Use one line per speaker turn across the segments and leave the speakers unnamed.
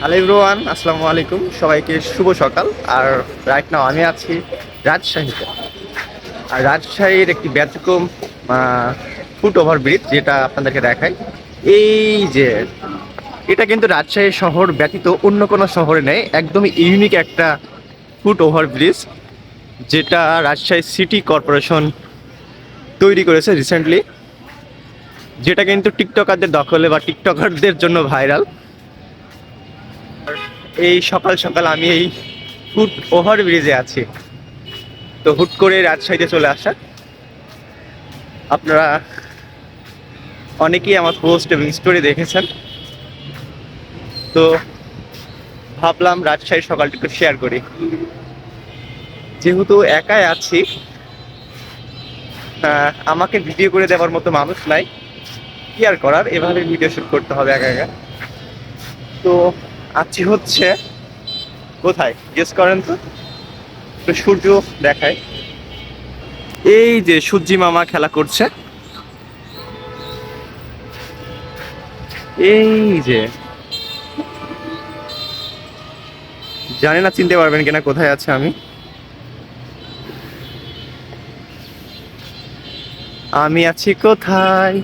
Hello everyone আসসালামু আলাইকুম। সবাইকে শুভ সকাল। আর রাইট নাও আমি আছি রাজশাহীতে। আর রাজশাহীর একটি ব্যতিক্রম ফুট ওভার ব্রিজ যেটা আপনাদেরকে দেখাই। এই যে, এটা কিন্তু রাজশাহী শহর ব্যতীত অন্য কোনো শহরে নেই। একদমই ইউনিক একটা ফুট ওভার ব্রিজ যেটা রাজশাহী সিটি কর্পোরেশন তৈরি করেছে রিসেন্টলি যেটা কিন্তু টিকটকারদের দখলে বা টিকটকারদের জন্য ভাইরাল। এই সকাল সকাল আমি এই ফুট ওভার ব্রিজে আছি। তো হুট করে রাজশাহীতে চলে আসা। আপনারা অনেকেই আমার পোস্ট এবং স্টোরি দেখেছেন। তো ভাবলাম রাজশাহীর সকালটা একটু শেয়ার করি। যেহেতু একাই আছি আমাকে ভিডিও করে দেওয়ার মতো মানুষ নাই। কি আর করার, এভাবে ভিডিও শুট করতে হবে একা একা। তো আছি হচ্ছে, কোথায়? গেস করেন তো? একটু সূর্য দেখায় এই যে সূর্যি মামা খেলা করছে। এই যে। জানি না, চিনতে পারবেন কিনা, কোথায় আছে আমি। আমি আছি কোথায়?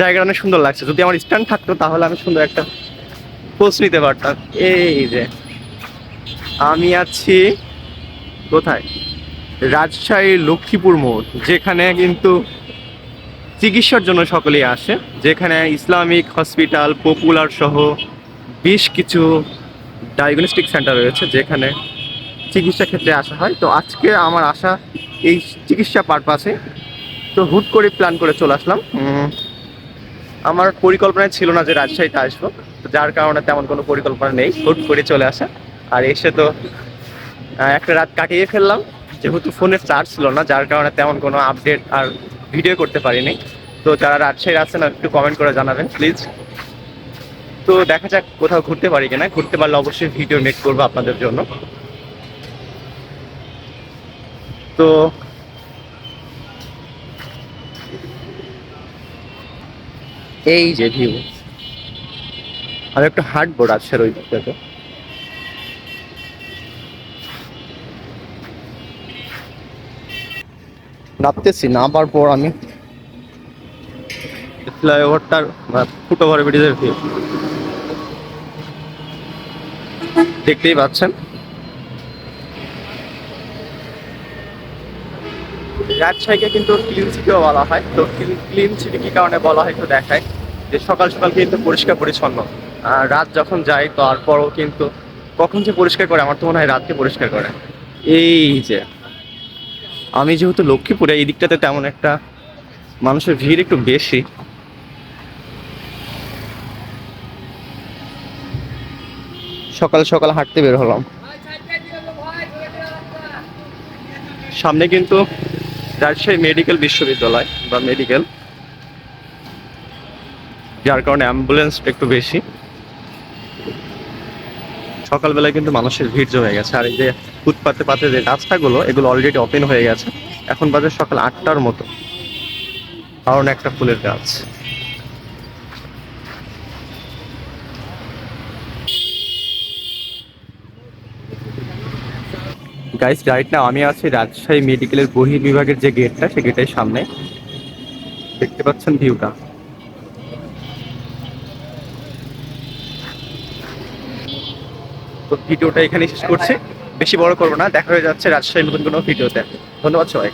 জায়গাটা অনেক সুন্দর লাগছে। যদি আমার স্ট্যান্ড থাকতো তাহলে আমি সুন্দর একটা পোস্ট নিতে পারতাম। এই যে, আমি আছি কোথায়? রাজশাহী লক্ষ্মীপুর মোড়, যেখানে কিন্তু চিকিৎসার জন্য সকলেই আসে। যেখানে ইসলামিক হসপিটাল, পপুলার সহ বেশ কিছু ডায়াগনস্টিক সেন্টার রয়েছে, যেখানে চিকিৎসা ক্ষেত্রে আসা হয়। তো আজকে আমার আসা এই চিকিৎসা পারপাসে তো হুট করে প্ল্যান করে চলে আসলাম। আমার পরিকল্পনায় ছিল না যে রাজশাহীতে আসব, তো যার কারণে তেমন কোনো পরিকল্পনা নেই। হুট করে চলে আসা। আর এসে তো একটা রাত কাটিয়ে ফেললাম। যেহেতু ফোনের চার্জ ছিল না, যার কারণে তেমন কোনো আপডেট আর ভিডিও করতে পারিনি। তো যারা রাজশাহীর আছেন, একটু কমেন্ট করে জানাবেন প্লিজ তো দেখা যাক কোথাও ঘুরতে পারি কিনা। ঘুরতে পারলে অবশ্যই ভিডিও মেক করব আপনাদের জন্য। তো এই যে ভিউ আর একটু হাঁটবো রাজশাহীর ওই দিকটাতে। নামতেছি নামার পর আমি ফ্লাইওভারটার ফুট ওভার ব্রিজের ভিউ দেখতেই পাচ্ছেন? রাজশাহীকে কিন্তু ক্লিন সিটিও বলা হয়। তো ক্লিন সিটি কি কারণে বলা হয় একটু দেখায় যে সকাল সকাল কিন্তু পরিষ্কার পরিচ্ছন্ন। রাত যখন যায়, তারপরও কিন্তু কখন যে পরিষ্কার করে, আমার তো মনে হয় রাতকে পরিষ্কার করে। এই যে, আমি যেহেতু লক্ষ্মীপুরে, এই দিকটাতে তেমন একটা মানুষের ভিড় একটু বেশি। সকাল সকাল হাঁটতে বের হলাম। সামনে কিন্তু রাজশাহী মেডিকেল বিশ্ববিদ্যালয় বা মেডিকেল যার কারণে অ্যাম্বুলেন্স একটু বেশি। সকালবেলায় কিন্তু মানুষের ভিড় জমে গেছে। আর এই যে ফুটপাতে পাতে যে রাস্তাগুলো, এগুলো অলরেডি ওপেন হয়ে গেছে। এখন বাজে সকাল আটটার মতো। কারণ একটা ফুলের গাছ। গাইস রাইট না আমি আছি রাজশাহী মেডিকেলের বহির বিভাগের যে গেটটা সে গেটের সামনে। দেখতে পাচ্ছেন ভিউটা তো ভিডিওটা এখানে শেষ করছি। বেশি বড় করব না, দেখা হয়ে যাচ্ছে রাজশাহী নতুন কোনো ভিডিওতে। ধন্যবাদ সবাই